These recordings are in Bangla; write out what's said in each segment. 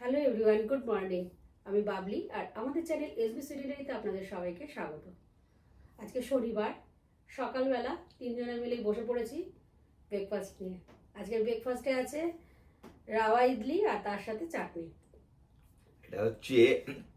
হ্যালো এভরিওয়ান গুড মর্নিং আমি বাবলি আর আমাদের চ্যানেল এসবি সিডিনারিতে আপনাদের সবাইকে স্বাগত। আজকে শনিবার সকালবেলা তিনজনে মিলে বসে পড়েছি ব্রেকফাস্ট নিয়ে। আজকের ব্রেকফাস্টে আছে রাওয়া ইডলি আর তার সাথে চাটনি। এটা হচ্ছে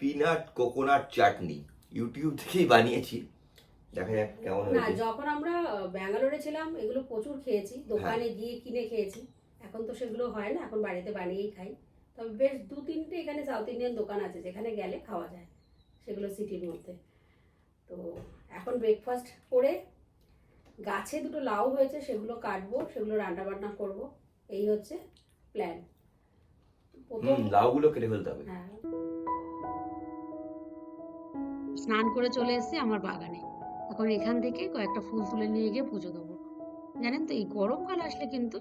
পিনাট কোকোনাট চাটনি ইউটিউব থেকেই বানিয়েছি। দেখা যাক কেমন না যখন আমরা ব্যাঙ্গালোরে ছিলাম এগুলো প্রচুর খেয়েছি। দোকানে গিয়ে কিনে খেয়েছি। এখন তো সেগুলো হয় না এখন বাড়িতে বানিয়েই খাই। তবে বেশ দু তিনটে এখানে সাউথ ইন্ডিয়ান দোকান আছে যেখানে গেলে খাওয়া যায় সেগুলো সিটির মধ্যে। তো এখন ব্রেকফাস্ট করে গাছে দুটো লাউ হয়েছে সেগুলো কাটবো সেগুলো রান্না বান্না করব। এই হচ্ছে প্ল্যান লাউগুলো কেটে ফেলতে হবে। হ্যাঁ। স্নান করে চলে এসেছি আমার বাগানে। এখন এখান থেকে কয়েকটা ফুল তুলে নিয়ে গিয়ে পুজো দেবো। জানেন তো এই গরমকাল আসলে কিন্তু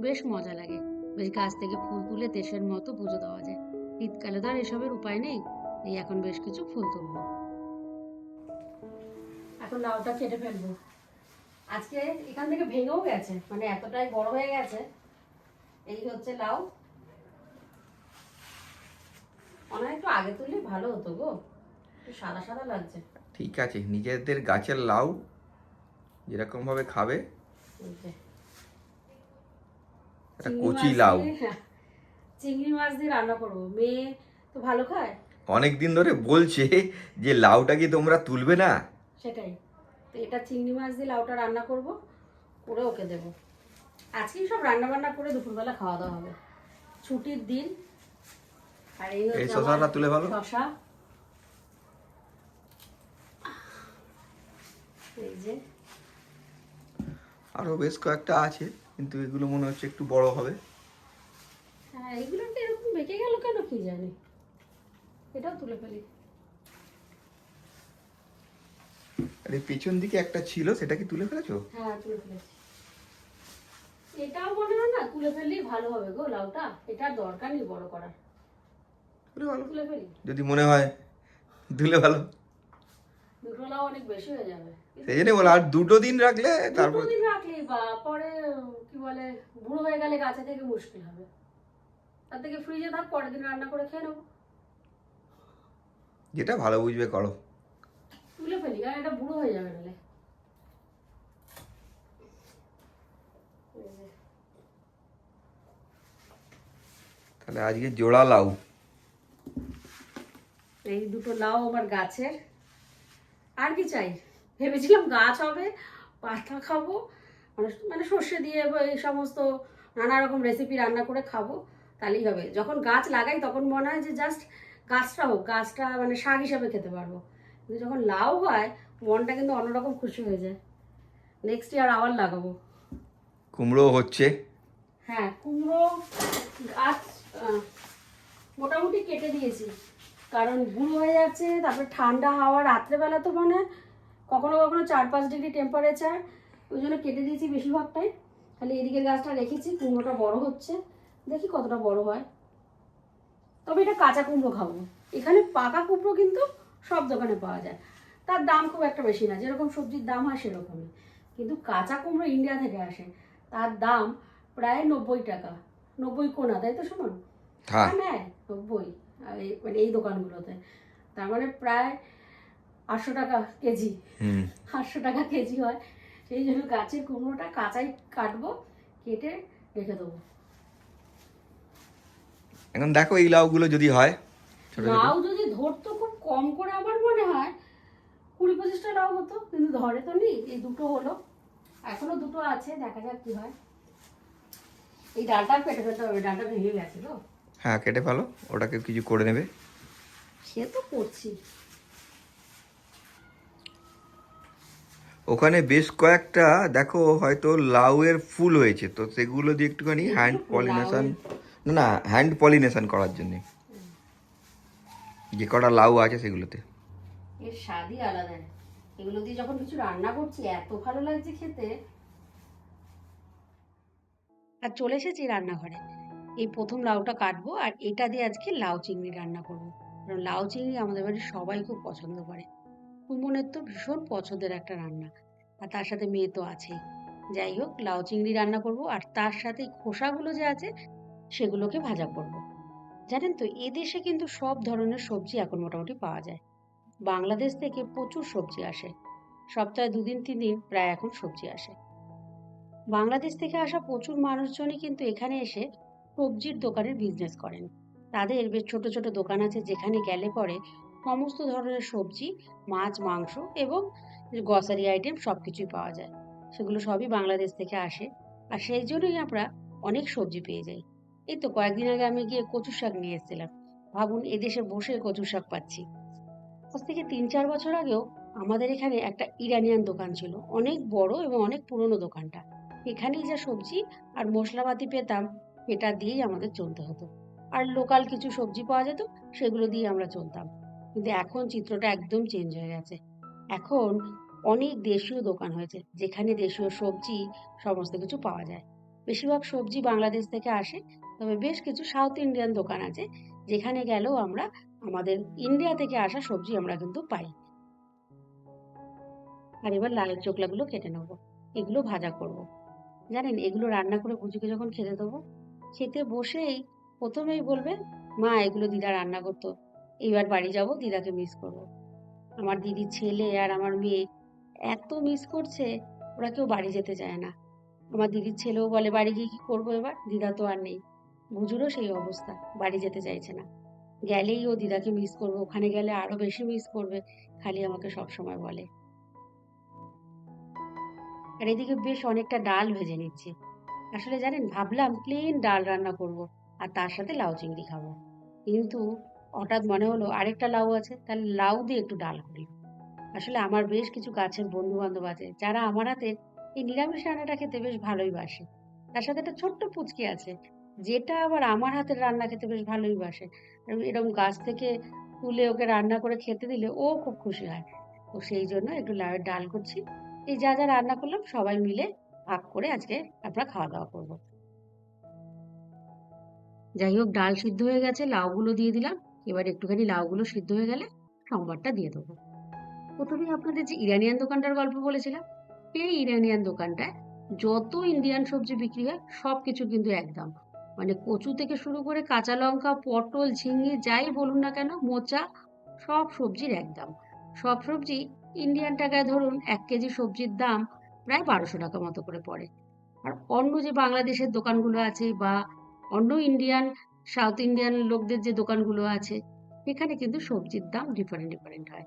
বেশ মজা লাগে। বেশ গাছ থেকে ফুল তুলে দেশের মতো পুজো দেওয়া যায়। শীতকালে তো আর এসবের উপায় নেই। এই এখন বেশ কিছু ফুল তুলবো। এখন লাউটা কেটে ফেলব। আজকে এখান থেকে ভেঙেও গেছে মানে এতটাই বড় হয়ে গেছে। এই হচ্ছে লাউ হয় একটু আগে তুললে ভালো হতো গো। সাদা সাদা লাগছে। ঠিক আছে নিজেদের গাছের লাউ যেরকম ভাবে খাবে কচি লাউ। হ্যাঁ, চিংড়ি মাছ দিয়ে রান্না করব। মেয়ে তো ভালো খায়? অনেক দিন ধরে বলছে যে লাউটা কি তোমরা তুলবে না? সেটাই। তো এটা চিংড়ি মাছ দিয়ে লাউটা রান্না করব করে ওকে দেবো। আজকেই সব রান্না বান্না করে দুপুরবেলা খাওয়া দাওয়া হবে। ছুটির দিন। আর এই এই শশাটা তুলে ভালো শশা। এই যে। আরও বেশ কয়েকটা আছে। কিন্তু এগুলো মনে হচ্ছে একটু বড় হবে। হ্যাঁ এইগুলো তো এরকম বেঁকে গেল কেন কি জানি? এটাও তুলে ফেলি। আর পেছন দিকে একটা ছিল সেটা কি তুলে ফেলেছো? হ্যাঁ তুলে ফেলেছি। এটাও মনে হয় না তুলে ফেললেই ভালো হবে গো লাউটা? এটার দরকার নেই বড় করার। তুলে তুলে ফেলি। যদি মনে হয় তুলে ভালো। দুটো লাউ অনেক বেশি হয়ে যাবে। সেই জন্য বলো আর দুটো দিন রাখলে তারপর দুটো দিন রাখলে বা পরে কি বলে বুড়ো হয়ে গেলে গাছে থেকে মুশকিল হবে। তার থেকে ফ্রিজে থাক পরের দিন রান্না করে খেয়ে নেব যেটা ভালো বুঝবে করো। তুলে ফেলি কারণ এটা বুড়ো হয়ে যাবে নাহলে তাহলে আজকে জোড়া লাউ। এই দুটো লাউ আমার গাছের। আর কি চাই? ভেবেছিলাম গাছ হবে পাতা খাব মানে মানে সর্ষে দিয়ে এই সমস্ত নানা রকম রেসিপি রান্না করে খাব তাহলেই হবে। যখন গাছ লাগাই তখন মনে হয় যে জাস্ট গাছটা হোক গাছটা মানে শাক হিসাবে খেতে পারব। কিন্তু যখন লাউ হয় মনটা কিন্তু অন্যরকম খুশি হয়ে যায়। নেক্সট ইয়ার আবার লাগাবো। কুমড়ো হচ্ছে। হ্যাঁ কুমড়ো গাছ মোটামুটি কেটে দিয়েছি। কারণ বুড়ো হয়ে যাচ্ছে তারপরে ঠান্ডা হাওয়া রাত্রেবেলা তো মানে কখনো কখনো চার পাঁচ ডিগ্রি টেম্পারেচার ওই জন্য কেটে দিয়েছি বেশিরভাগটাই। খালি এদিকের গাছটা রেখেছি কুমড়োটা বড় হচ্ছে। দেখি কতটা বড় হয়। তবে এটা কাঁচা কুমড়ো খাব। এখানে পাকা কুমড়ো কিন্তু সব দোকানে পাওয়া যায়। তার দাম খুব একটা বেশি না যেরকম সবজির দাম হয় সেরকমই। কিন্তু কাঁচা কুমড়ো ইন্ডিয়া থেকে আসে তার দাম প্রায় নব্বই টাকা। নব্বই কোনা তাই তো শুনুন হ্যাঁ। নেয় নব্বই। এই- মানে এই দোকানগুলোতে। তার মানে প্রায় আটশো টাকা কেজি। হুম। আটশো টাকা কেজি হয়। সেই জন্য গাছের কুমড়োটা কাঁচাই কাটবো কেটে রেখে দেবো। এখন দেখো এই লাউগুলো যদি হয় লাউ যদি ধরতো খুব কম করে আমার মনে হয় কুড়ি পঁচিশটা লাউ হতো কিন্তু ধরে তো নি এই দুটো হলো। এখনও দুটো আছে দেখা যাক কি হয়। এই ডালটা পেটে ফেলতে হবে ডালটা ভেঙে গেছে তো। হ্যাঁ কেটে ফেলো ওটাকে কিছু করে নেবে। সে তো করছি। ওখানে বেশ কয়েকটা দেখো হয়তো লাউয়ের ফুল হয়েছে তো সেগুলো দিয়ে একটুখানি হ্যান্ড পলিনেশন না না হ্যান্ড পলিনেশন করার জন্য। যে কটা লাউ আছে সেগুলোতে। এর স্বাদই আলাদা। এগুলো দিয়ে যখন কিছু রান্না করছি এত ভালো লাগছে খেতে। আর চলে এসেছি রান্নাঘরে। এই প্রথম লাউটা কাটবো আর এটা দিয়ে আজকে লাউ চিংড়ি রান্না করব। কারণ লাউ চিংড়ি আমাদের বাড়ির সবাই খুব পছন্দ করে। কুমনের তো ভীষণ পছন্দের একটা রান্না। আর তার সাথে মেয়ে তো আছেই। যাই হোক, লাউ চিংড়ি রান্না করব আর তার সাথে খোসাগুলো যে আছে, সেগুলোকে ভাজা করব। জানেন তো, এদেশে কিন্তু সব ধরনের সবজি এখন মোটামুটি পাওয়া যায়। বাংলাদেশ থেকে প্রচুর সবজি আসে। সপ্তাহে দুদিন তিন দিন প্রায় এখন সবজি আসে। বাংলাদেশ থেকে আসা প্রচুর মানুষজনই কিন্তু এখানে এসে সবজির দোকানের বিজনেস করেন। তাদের বেশ ছোট ছোট দোকান আছে যেখানে গেলে পরে সমস্ত ধরনের সবজি, মাছ, মাংস এবং গ্রসারি আইটেম সব কিছুই পাওয়া যায়। সেগুলো সবই বাংলাদেশ থেকে আসে আর সেই জন্যই আমরা অনেক সবজি পেয়ে যাই। এই তো কয়েকদিন আগে আমি গিয়ে কচু শাক নিয়ে এসেছিলাম। ভাবুন, এদেশে বসে কচু শাক পাচ্ছি। আজ থেকে তিন চার বছর আগেও আমাদের এখানে একটা ইরানিয়ান দোকান ছিল, অনেক বড় এবং অনেক পুরনো দোকানটা। এখানেই যা সবজি আর মশলাপাতি পেতাম এটা দিয়েই আমাদের চলতে হতো। আর লোকাল কিছু সবজি পাওয়া যেত, সেগুলো দিয়ে আমরা চলতাম। কিন্তু এখন চিত্রটা একদম চেঞ্জ হয়ে গেছে। এখন অনেক দেশীয় দোকান হয়েছে, যেখানে দেশীয় সবজি সমস্ত কিছু পাওয়া যায়। বেশিরভাগ সবজি বাংলাদেশ থেকে আসে, তবে বেশ কিছু সাউথ ইন্ডিয়ান দোকান আছে, যেখানে গেলেও আমরা, আমাদের ইন্ডিয়া থেকে আসা সবজি আমরা কিন্তু পাই। আর এবার লালের চোকলাগুলো কেটে নেব। এগুলো ভাজা করব। জানেন, এগুলো রান্না করে বুঝিকে যখন খেতে দেবো খেতে বসেই প্রথমেই বলবে, মা, এগুলো দিদা রান্না করতো। এইবার বাড়ি যাব, দিদাকে মিস করব। আমার দিদির ছেলে আর আমার মেয়ে এত মিস করছে, ওরা কেউ বাড়ি যেতে চায় না। আমার দিদির ছেলেও বলে, বাড়ি গিয়ে কি করব এবার? দিদা তো আর নেই। বুঝুরও সেই অবস্থা, বাড়ি যেতে চাইছে না। গেলেই ও দিদাকে মিস করবে, ওখানে গেলে আরও বেশি মিস করবে, খালি আমাকে সব সময় বলে। আর এদিকে বেশ অনেকটা ডাল ভেজে নিচ্ছি। আসলে জানেন, ভাবলাম প্লেন ডাল রান্না করব আর তার সাথে লাউ চিংড়ি খাব। কিন্তু হঠাৎ মনে হলো আরেকটা লাউ আছে, তাহলে লাউ দিয়ে একটু ডাল করি। আসলে আমার বেশ কিছু গাছের বন্ধু বান্ধব আছে, যারা আমার হাতে এই নিরামিষ রান্নাটা খেতে বেশ ভালোই বাসে। তার সাথে একটা ছোট্ট পুচকি আছে, যেটা আবার আমার হাতের রান্না খেতে বেশ ভালোই বাসে। এরকম গাছ থেকে তুলে ওকে রান্না করে খেতে দিলে ও খুব খুশি হয়। তো সেই জন্য একটু লাউয়ের ডাল করছি। এই যা যা রান্না করলাম সবাই মিলে ভাগ করে আজকে আমরা খাওয়া দাওয়া করব। যাই হোক, ডাল সিদ্ধ হয়ে গেছে, লাউগুলো দিয়ে দিলাম। এবার একটুখানি লাউগুলো সিদ্ধ হয়ে গেলে সম্বারটা দিয়ে দেবো। প্রথমেই আপনাদের যে ইরানিয়ান দোকানটার গল্প বলেছিলাম, এই ইরানিয়ান দোকানটায় যত ইন্ডিয়ান সবজি বিক্রি হয়, সব কিছু কিন্তু একদম। মানে কচু থেকে শুরু করে কাঁচা লঙ্কা, পটল, ঝিঙে, যাই বলুন না কেন, মোচা, সব সবজির একদম। সব সবজি ইন্ডিয়ান টাকায় ধরুন এক কেজি সবজির দাম প্রায় বারোশো টাকা মতো করে পড়ে। আর অন্য যে বাংলাদেশের দোকানগুলো আছে বা অন্য ইন্ডিয়ান সাউথ ইন্ডিয়ান লোকদের যে দোকানগুলো আছে, এখানে কিন্তু সবজির দাম ডিফারেন্ট ডিফারেন্ট হয়।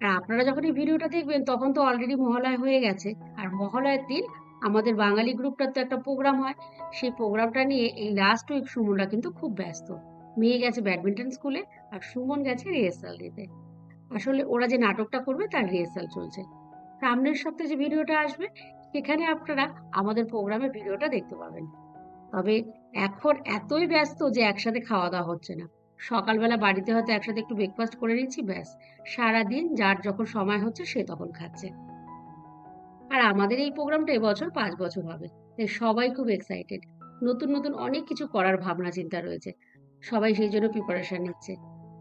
আর আপনারা যখন এই ভিডিওটা দেখবেন, তখন তো অলরেডি মহালয় হয়ে গেছে। আর মহালয়ের দিন আমাদের বাঙালি গ্রুপটার তো একটা প্রোগ্রাম হয়। সেই প্রোগ্রামটা নিয়ে এই লাস্ট উইক সুমনরা কিন্তু খুব ব্যস্ত। মেয়ে গেছে ব্যাডমিন্টন স্কুলে আর সুমন গেছে রিহার্সাল দিতে। আসলে ওরা যে নাটকটা করবে, তার রিহার্সাল চলছে। সামনের সপ্তাহে যে ভিডিওটা আসবে, সেখানে আপনারা আমাদের প্রোগ্রামের ভিডিওটা দেখতে পাবেন। তবে এখন এতই ব্যস্ত যে একসাথে খাওয়া দাওয়া হচ্ছে না। সকালবেলা বাড়িতে হয়তো একসাথে একটু ব্রেকফাস্ট করে নিচ্ছি, ব্যাস। সারাদিন যার যখন সময় হচ্ছে সে তখন খাচ্ছে। আর আমাদের এই প্রোগ্রামটা এবছর পাঁচ বছর হবে। তাই সবাই খুব এক্সাইটেড নতুন নতুন অনেক কিছু করার ভাবনা, চিন্তা রয়েছে। সবাই সেই জন্য প্রিপারেশন নিচ্ছে।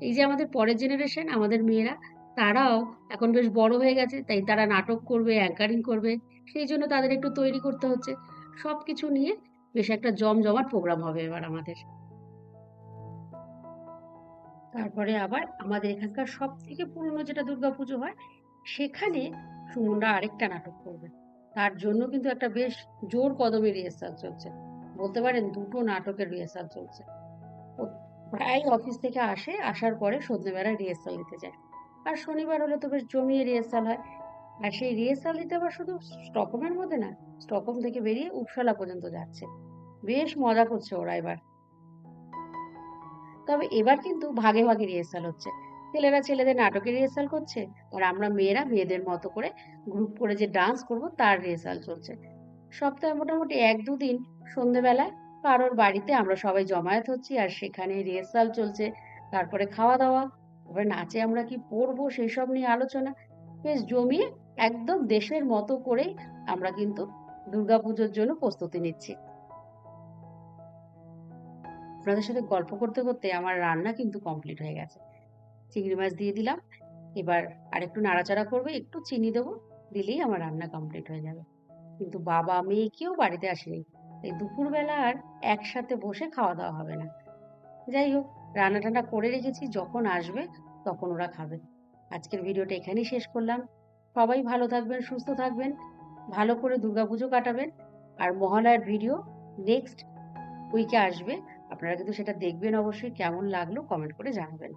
এই যে আমাদের পরের জেনারেশন আমাদের মেয়েরা তারাও এখন বেশ বড় হয়ে গেছে, তাই তারা নাটক করবে অ্যাঙ্কারিং করবে, সেই জন্য তাদের একটু তৈরি করতে হচ্ছে। সব কিছু নিয়ে বেশ একটা জমজমাট প্রোগ্রাম হবে এবার আমাদের। তারপরে আবার আমাদের এখানকার সব থেকে পুরনো যেটা দুর্গাপুজো হয়, সেখানে সুমনরা আরেকটা নাটক করবে। তার জন্য কিন্তু একটা বেশ জোর কদমে রিহার্সাল চলছে। বলতে পারেন দুটো নাটকের রিহার্সাল চলছে। প্রায় অফিস থেকে আসে, আসার পরে সন্ধ্যেবেলায় রিহার্সাল দিতে যায়। আর শনিবার হলে তো বেশ জমিয়ে রিহার্সাল হয়। আর সেই রিহার্সাল দিতে আবার শুধু স্টকহোমের মধ্যে না, স্টকহোম থেকে বেরিয়ে উপসালা পর্যন্ত যাচ্ছে। বেশ মজা করছে ওরা এবার। তবে এবার কিন্তু ভাগে ভাগে রিহার্সাল হচ্ছে। ছেলেরা ছেলেদের নাটকে রিহার্সাল করছে, আর আমরা মেয়েরা মেয়েদের মতো করে গ্রুপ করে যে ডান্স করব তার রিহার্সাল চলছে। সপ্তাহে মোটামুটি এক দুদিন সন্ধেবেলায় কারোর বাড়িতে আমরা সবাই জমায়েত হচ্ছি আর সেখানে রিহার্সাল চলছে। তারপরে খাওয়া দাওয়া এবার নাচে আমরা কি পরবো সেই সব নিয়ে আলোচনা? বেশ জমিয়ে একদম দেশের মতো করে আমরা কিন্তু দুর্গাপুজোর জন্য প্রস্তুতি নিচ্ছি। আপনাদের সাথে গল্প করতে করতে আমার রান্না কিন্তু কমপ্লিট হয়ে গেছে। চিংড়ি মাছ দিয়ে দিলাম। এবার আর একটু নাড়াচাড়া করবে, একটু চিনি দেবো, দিলেই আমার রান্না কমপ্লিট হয়ে যাবে। কিন্তু বাবা মেয়ে কেউ বাড়িতে আসেনি। এই দুপুরবেলা আর একসাথে বসে খাওয়া দাওয়া হবে না। যাই হোক রান্না টান্না করে রেখেছি, যখন আসবে তখন ওরা খাবে। আজকের ভিডিওটা এখানেই শেষ করলাম। সবাই ভালো থাকবেন, সুস্থ থাকবেন, ভালো করে দুর্গাপুজো কাটাবেন, আর মহালয়ার ভিডিও নেক্সট উইকে আসবে। আপনারা কিন্তু সেটা দেখবেন অবশ্যই, কেমন লাগল কমেন্ট করে জানাবেন।